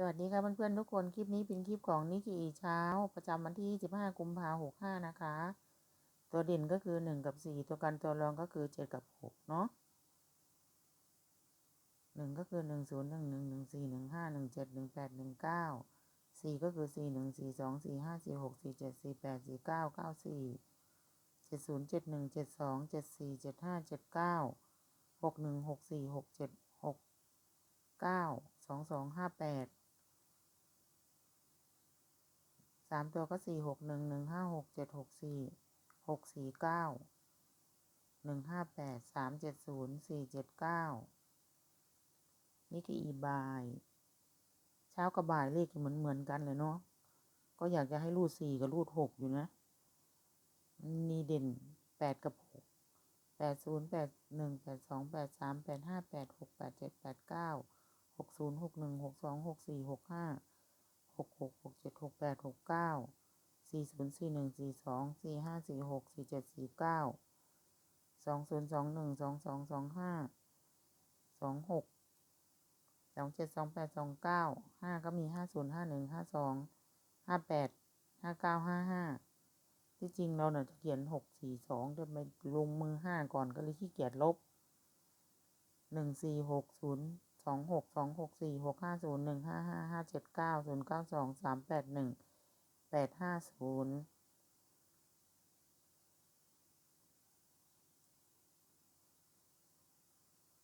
สวัสดีค่ะเพื่อนๆทุกคน คลิปนี้เป็นคลิปของนิกิเช้า ประจำวันที่15กุมภาพันธ์ 65 นะคะ ตัวเด่นก็คือ 1 กับ 4 ตัวกันตัวรองก็คือ 7 กับ 6 เนาะ1ก็คือ 1 0 1 1 1 4 1 5 1 7 1 8 1 9 4 ก็คือ 4 1 4 2 4 5 4 6 4 7 4 8 4 9 9 4 7 0 7 1 7 2 7 4 7 5 7 9 6 1 6 4 6 7 6 9 2 2 5 8 สามตัวก็สี่หกหนึ่งหนึ่งห้าหกเจ็ดหกสี่หกสี่เก้าหนึ่งห้าแปดสามเจ็ดศูนย์สี่เจ็ดเก้านี่คืออีบาย เช้ากับบ่ายเลขเหมือนเหมือนกันเลยเนาะก็อยากจะให้รูดสี่กับรูดหกอยู่นะมีเด่นแปดกับหกแปดศูนย์แปดหนึ่งแปดสองแปดสามแปดห้าแปดหกแปดเจ็ดแปดเก้าหกศูนย์หกหนึ่งหกสองหกสี่หกห้า หกหกหกเจ็ดหกแปดหกเก้าสี่ศูนย์สี่หนึ่งสี่สองสี่ห้าสี่หกสี่เจ็ดสี่เก้าสองศูนย์สองหนึ่งสองสองสองห้าสองหกสองเจ็ดสองแปดสองเก้าห้าก็มีห้าศูนย์ห้าหนึ่งห้าสองห้าแปดห้าเก้าห้าห้าที่จริงเราเนี่ยจะเขียนหกสี่สองจะไปลงมือห้าก่อนก็เลยขี้เกียจลบหนึ่งสี่หกศูนย์ องหกสองหกสี่หกห้าศูนย์หนึ่งห้าห้าห้าเจ็ดเก้าศูนย์เก้าสองสามแปดหนึ่งแปดห้าศูนย์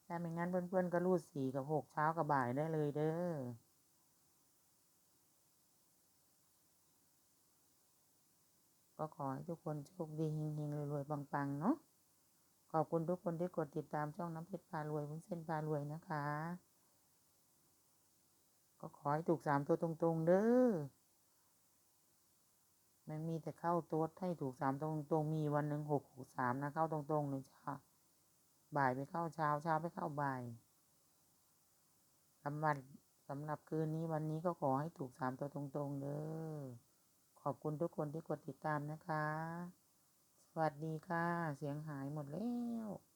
ถ้าไม่งั้นเพื่อนๆก็รูดสี่กับหกเช้ากับบ่ายได้เลยเด้อก็ขอให้ทุกคนโชคดีเฮงๆรวยๆปังๆ เนาะขอบคุณทุกคนที่กดติดตามช่องน้ำเพชรพารวยวุ้นเส้นพารวยนะคะ ก็ขอให้ถูกสามตัวตรงๆ เด้อ มันมีแต่เข้าตัวให้ถูกสามตรงๆมีวันหนึ่งหกหกสามนะเข้าตรงๆเลยจ้าบ่ายไปเข้าเช้าเช้าไปเข้าบ่ายสำหรับสำหรับคืนนี้วันนี้ก็ขอให้ถูกสามตัวตรงๆเด้อ ขอบคุณทุกคนที่กดติดตามนะคะ สวัสดีค่ะ เสียงหายหมดแล้ว